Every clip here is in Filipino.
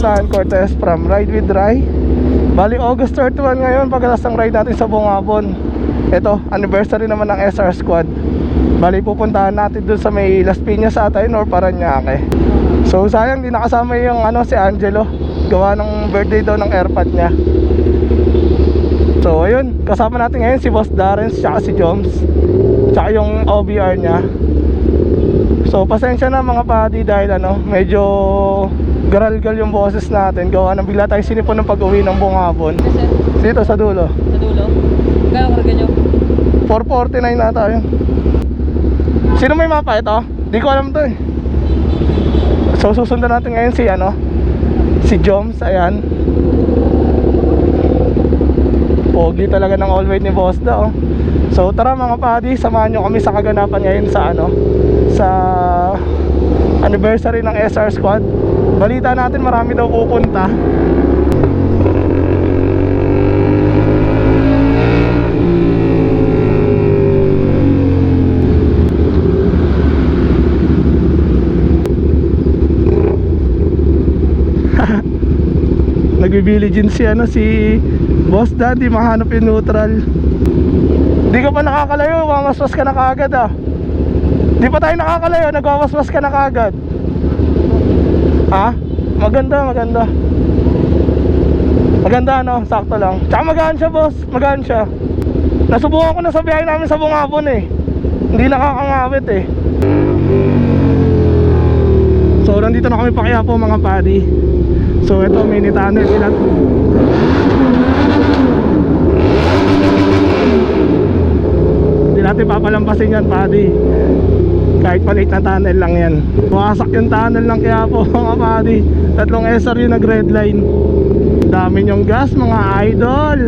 Ryan Cortez from Ride with Rai. Bali, August 31 ngayon, pagkatas ng ride natin sa Bungabon. Ito, anniversary naman ng SR Squad. Bali, pupuntahan natin dun sa may Las Piñas ata yun or Paranaque. So, sayang, di nakasama yung ano, si Angelo. Gawa ng birthday daw ng airpad niya. So, ayun, kasama natin ngayon si Boss Darren, tsaka si Joms. Tsaka yung OBR niya. So pasensya na mga padi dahil ano, medyo garalgal yung boses natin. Gawa ng bigla tayo sinipon ng pag-uwi ng bungabon. Dito sa dulo. sa dulo. Gano'ng karga nyo? 449 na tayo. Sino may mapa ito? Di ko alam to eh. So susundan natin ngayon si ano, si Joms, ayan. Pogi talaga ng all weight ni Boss da oh. So tara mga padi, samahan nyo kami sa kaganapan ngayon sa ano, sa anniversary ng SR Squad. Balita natin marami daw pupunta. Nagbibiligin si ano si Boss Daddy mahanap yung neutral. Di ka pa nakakalayo, mamasmas ka na kaagad ah. Di pa tayo nakakalayo, nagwamasmas ka na kaagad. Ha? Maganda, maganda. Maganda no, sakto lang. Tsaka magaan siya boss, magaan siya. Nasubukan ko na sa biyahe namin sa Bungabon eh. Hindi nakakangawit eh. So nandito na kami pa kaya po mga padi. So ito mini tunnel ilan. Natin papalampasin yan padi. Kahit palit na tunnel lang yan. Wasak yung tunnel lang kaya po mga padi. Tatlong SR yung nag red line. Dami yung gas mga idol.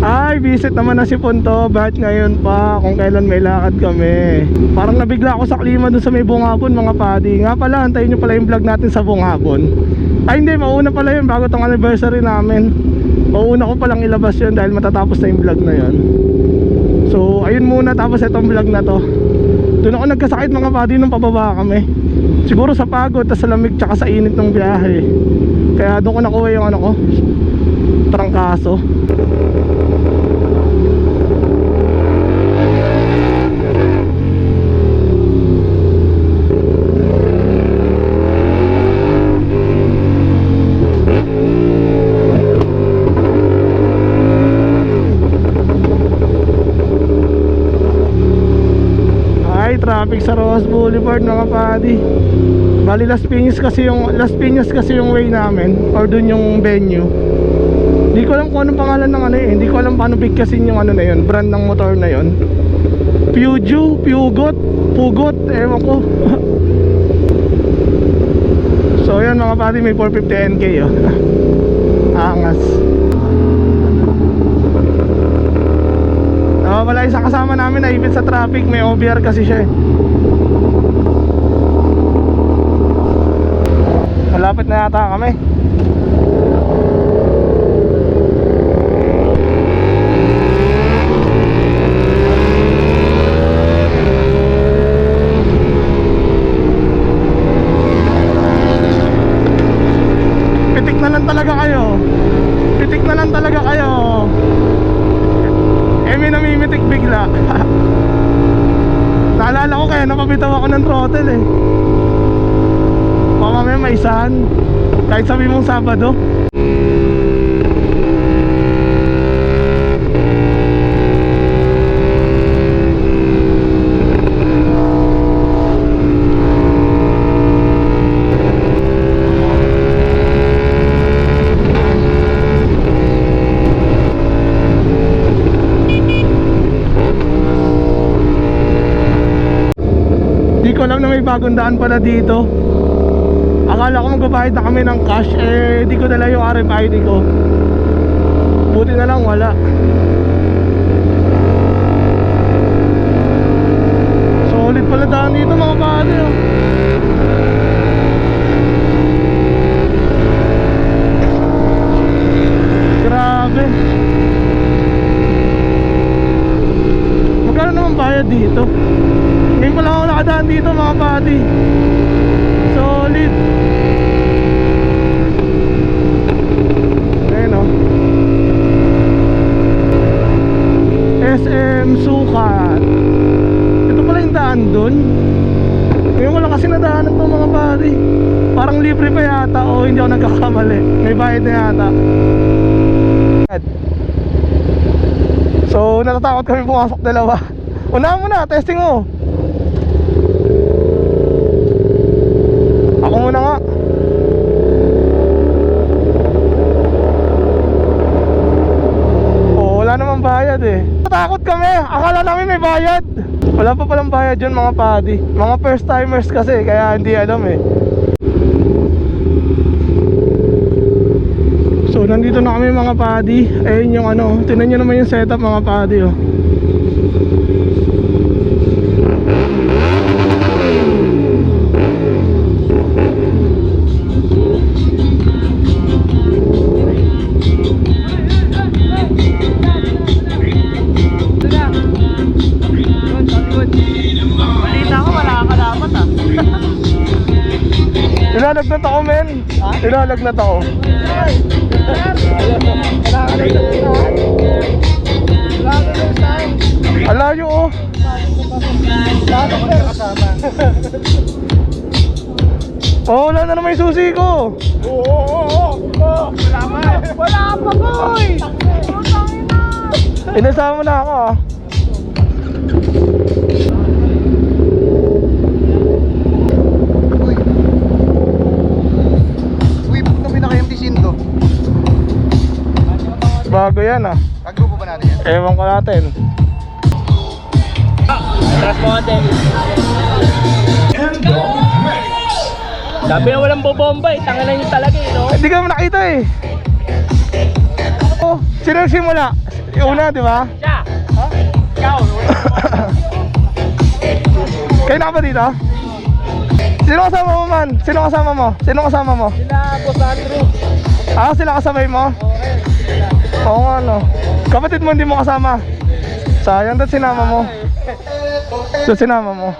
Ay, visit naman na si Punto. Bakit ngayon pa? Kung kailan may lakad kami. Parang nabigla ako sa klima dun sa may bungabon mga padi. Nga pala, antayin nyo pala yung vlog natin sa bungabon. Ay hindi, mauna pala yun bago tong anniversary namin. Mauna ko palang ilabas yun dahil matatapos na yung vlog na yun. So, ayun muna tapos itong vlog na to. Doon ako nagkasakit mga padi nung pababa kami. Siguro sa pagod, tas sa lamig, tsaka sa init ng biyahe. Kaya doon ko nakuha yung ano ko, trangkaso. Traffic sa Rojas Boulevard mga padi. Bali Las Piñas kasi yung Las Piñas kasi yung way namin or dun yung venue. Hindi ko alam kung anong pangalan ng ano eh. Hindi ko alam paano bigkasin yung ano na yun, brand ng motor na yun. Puju, Pugot, Pugot, ewan ko. so yan mga padi, may 450 NK oh. Angas. Ah, wala isang kasama namin naipit sa traffic, may OBR kasi siya eh. Malapit na yata kami. Pitik na lang talaga kayo. Pitik na lang talaga kayo. Eh may namimitik bigla. Naalala ko kaya napabitaw ako ng throttle eh. Isahan. Kahit sabi mong Sabado. Di na may bagong daan pala dito. Magbabayad na kami ng cash eh di ko dala yung RFID ko. Buti na lang wala. Solid pala daan dito mga pare. oh. Grabe. Magkano naman bayad dito? Ngayon pala ako nakadaan dito mga padi. So, natatakot kami pumasok dalawa. Unahan mo na, testing mo. Ako muna nga. Oh, wala namang bayad eh. Natakot kami. Akala namin may bayad. Wala pa palang bayad yun mga padi. Mga first timers kasi kaya hindi alam eh. Nandito na kami mga padi. Ayun yung ano, tinan nyo naman yung setup mga padi oh. Nilalagnat ako. Alayo oh. Oh, wala na naman yung susi ko. Oo, oo, oo. Wala pa. Wala pa, boy. Inasama na ako ah. Bago yan ah. Kagrupo ba natin yan? Ewan ko natin. Transpondent. Sabi na walang bobomba eh. Tangan nyo talaga eh, no? Hindi ka naman nakita eh. Oh, sino nagsimula? Yung una, di ba? Siya! Ha? Ikaw! Kayo na ka ba dito? Sino kasama mo man? Sino kasama mo? Sino kasama mo? Sila, Boss Andrew. Ah, sila kasabay mo? Oo nga no. Kapatid mo hindi mo kasama. Sayang dapat sinama mo. So sinama mo.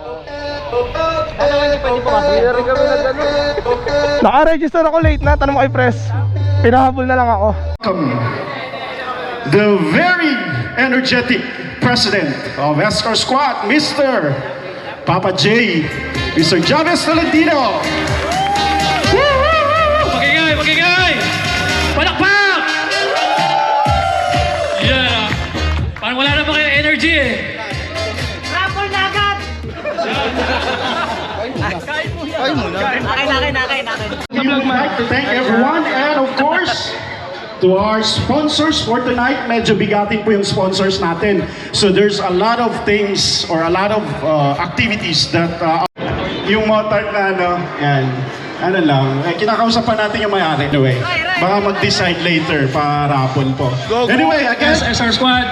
Naka-register ako late na. Tanong mo kay press. Pinahabol na lang ako. the very energetic president of Escort Squad, Mr. Papa J, Mr. Javes Tolentino. Kayo energy eh. Ay muna. Nakay, nakay, nakay, nakay. We would like to thank everyone and of course, to our sponsors for tonight. Medyo bigatin po yung sponsors natin. So there's a lot of things or a lot of uh, activities that uh, yung motard na ano, yan, ano lang, eh, kinakausap pa natin yung may-ari. Anyway, baka mag-decide later para hapon po. Anyway, again, Yes, SR Squad.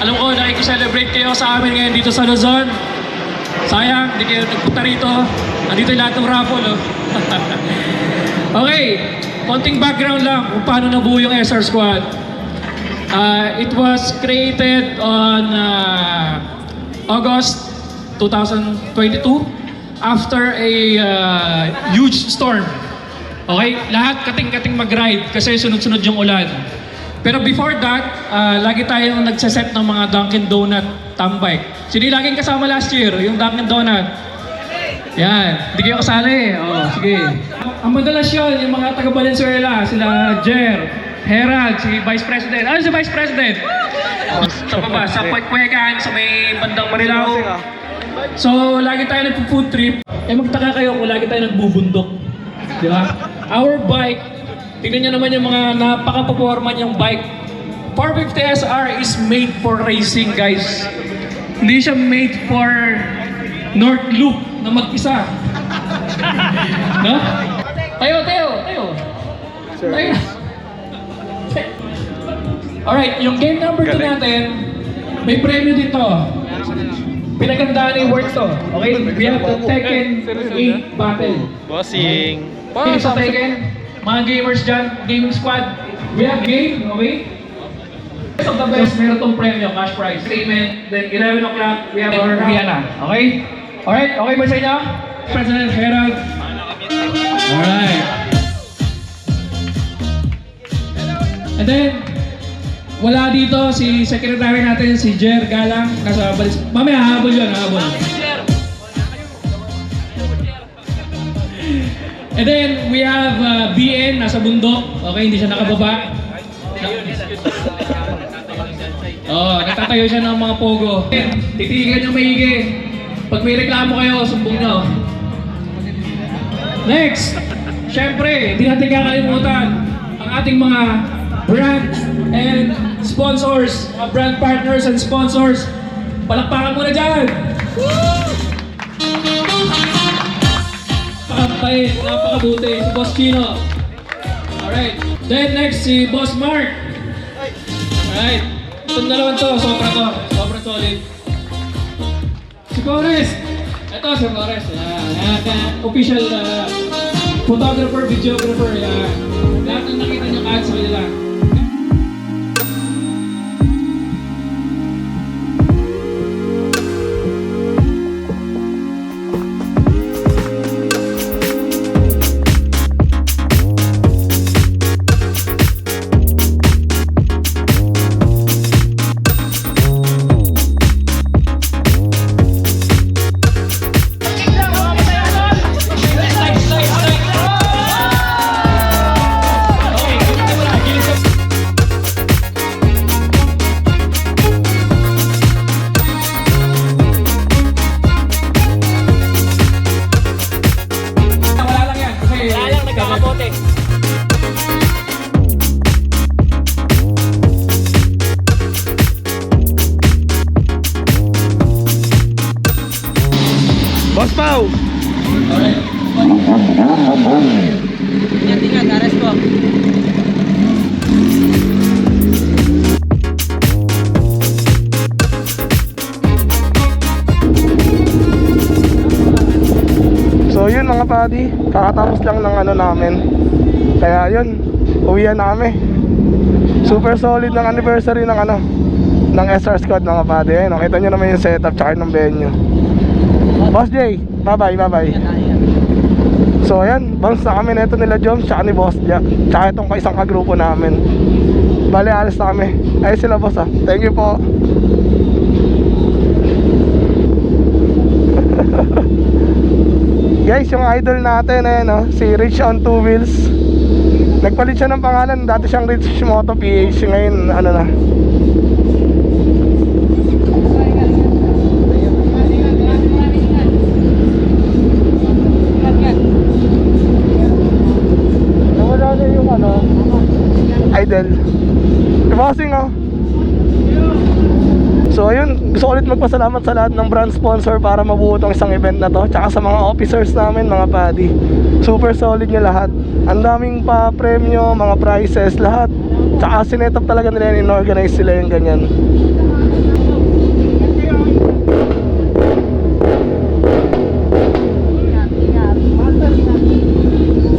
Alam ko, nakikiselebrate kayo sa amin ngayon dito sa Luzon. Sayang, hindi kayo nagpunta rito. Andito yung lahat ng raffle, oh. okay, konting background lang kung paano nabuo yung SR Squad. Uh, it was created on uh, August 2022 after a uh, huge storm. Okay? Lahat kating-kating mag-ride kasi sunod-sunod yung ulan. Pero before that, uh, lagi tayong nagsaset ng mga Dunkin' Donut tambay. Sino yung laging kasama last year? Yung Dunkin' Donut. Yan. Hindi kayo kasali. Oh, sige. Ang madalas yun, yung mga taga Valenzuela, sila Jer, Herald, si Vice President. Ano si Vice President? Sa baba, sa Puekwekan, sa may bandang Marilao. So, lagi tayo nagpo-food trip. Eh, magtaka kayo kung lagi tayo nagbubundok. Di ba? Our bike, tingnan nyo naman yung mga napaka-performan yung bike. 450 SR is made for racing, guys. Hindi siya made for North Loop na mag-isa. no? Tayo, tayo, tayo. Tayo. Alright, yung game number 2 natin, may premyo dito. Pinagandaan ni Word to. Okay? We have the Tekken 8 battle. Bossing. Okay, sa Tekken, mga gamers dyan, gaming squad, we have game, okay? Best of the best, meron tong premyo, cash prize. Payment, then 11 o'clock, we have our Rihanna, okay? Alright, okay ba sa inyo? President Herald. Alright. And then, wala dito si secretary natin, si Jer Galang. Nasa balis. Mamaya, habol yun, habol. And then, we have uh, BN, nasa bundok. Okay, hindi siya nakababa. Oh, natatayo siya ng mga pogo. Titigan niyo maigi. Pag may reklamo kayo, sumbong niyo. Next, syempre, hindi natin kakalimutan ang ating mga brand and sponsors, mga brand partners and sponsors. Palakpakan muna dyan! Napakabait, napakabuti, si Boss Chino. Alright, then next si Boss Mark. Alright, itong dalawan to, sobra to, sobra solid. Si Forrest. Ito si. Yan. Yan. Yan. Official uh, photographer, videographer. Yan. Buddy, kakatapos lang ng ano namin. Kaya yun, uwian na kami. Super solid ng anniversary ng ano, ng SR Squad mga buddy. Ayun, nakita nyo naman yung setup tsaka ng venue. Boss Jay, bye bye, bye bye. So ayan, bounce na kami nito nila Joms tsaka ni Boss Jack. Tsaka itong isang kagrupo namin. Bale, alis na kami. Ay sila boss ah. Thank you po. Guys, yung idol natin ayan oh, si Rich on Two Wheels. Nagpalit siya ng pangalan, dati siyang Rich Moto PH, ngayon ano na. Idol. Bossing oh. So ayun, gusto ulit magpasalamat sa lahat ng brand sponsor para mabuo tong isang event na to. Tsaka sa mga officers namin, mga buddy. Super solid nyo lahat. Ang daming pa premyo, mga prizes, lahat. Tsaka sinetap talaga nila yan, in-organize sila yung ganyan.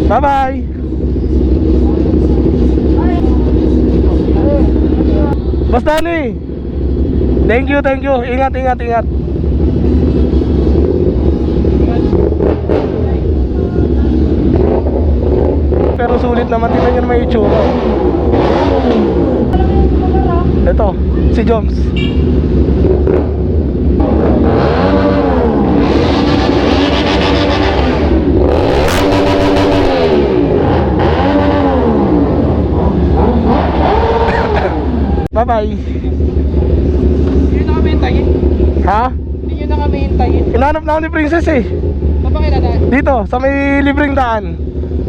Bye bye! Basta ni Thank you, thank you. Ingat, ingat, ingat. Pero sulit naman, tingnan nyo naman yung itsura. Ito, si Joms. Bye-bye. Hindi nyo na kami hintayin. Ha? Hindi nyo na kami hintayin. Hinanap na ako ni Princess eh. Dadaan? Dito, sa may libreng daan.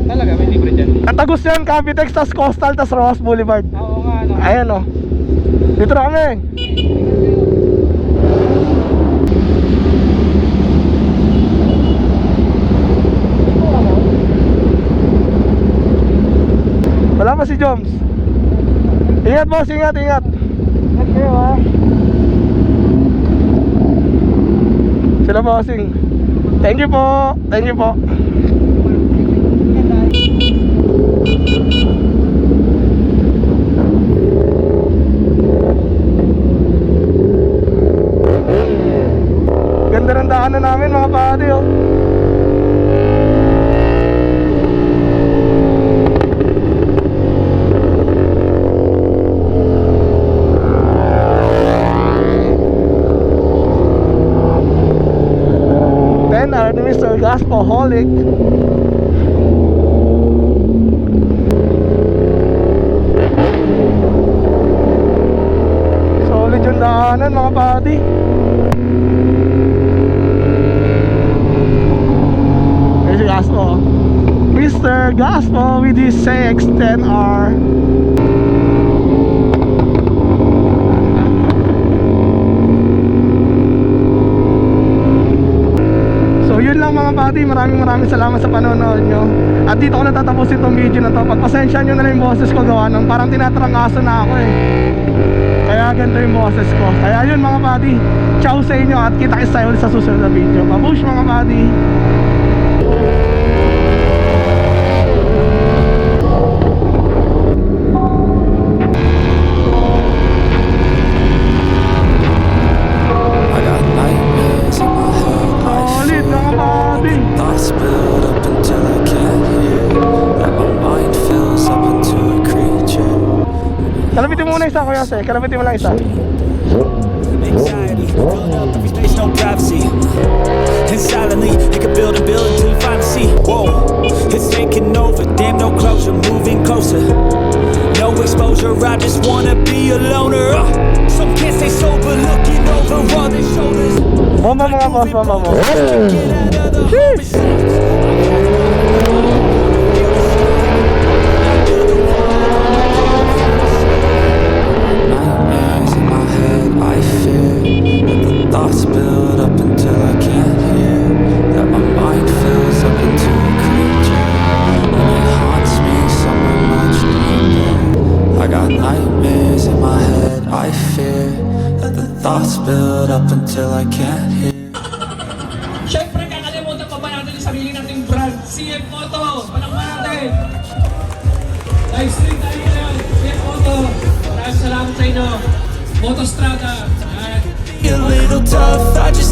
Talaga, may libre dyan. Ang tagus yan, Cavitex, tas Coastal, tas Rojas Boulevard. Oo nga, ano. Ayan o. Dito na kami. Wala pa si Joms. Ingat boss, ingat, ingat. Ingat kayo ha. Sila bossing. Thank you po. Thank you po. Ganda ng daanan namin mga pati oh. Then our Mr. Gaspaholic Solid yung daanan mga pati Mr. Gaspo with his CX-10R So yun pati, maraming maraming salamat sa panonood nyo. At dito ko natatapusin itong video na to. Pagpasensya nyo na lang yung boses ko gawa ng parang tinatrangaso na ako eh. Kaya ganito yung boses ko. Kaya yun mga pati, ciao sa inyo at kita-kits tayo sa susunod na video. Mabush mga pati muna isa kuya se, kalabitin mo lang isa Anxiety, build up every space, no privacy. And silently, you can build and build until you finally see. Whoa, it's taking over, damn, no closure, moving closer. No exposure, I just wanna be a loner. Uh, some can't stay sober, looking over all their shoulders. Bomba mga boss, bomba I got nightmares in my head. I fear that the thoughts build up until I can't hear. Siyempre, kakalimutan pa ba natin yung sarili nating brand? CF Moto! Panakman natin! Live stream tayo ngayon. CF Moto. Maraming salamat sa inyo. Motostrada. Ayan. a little tough. I just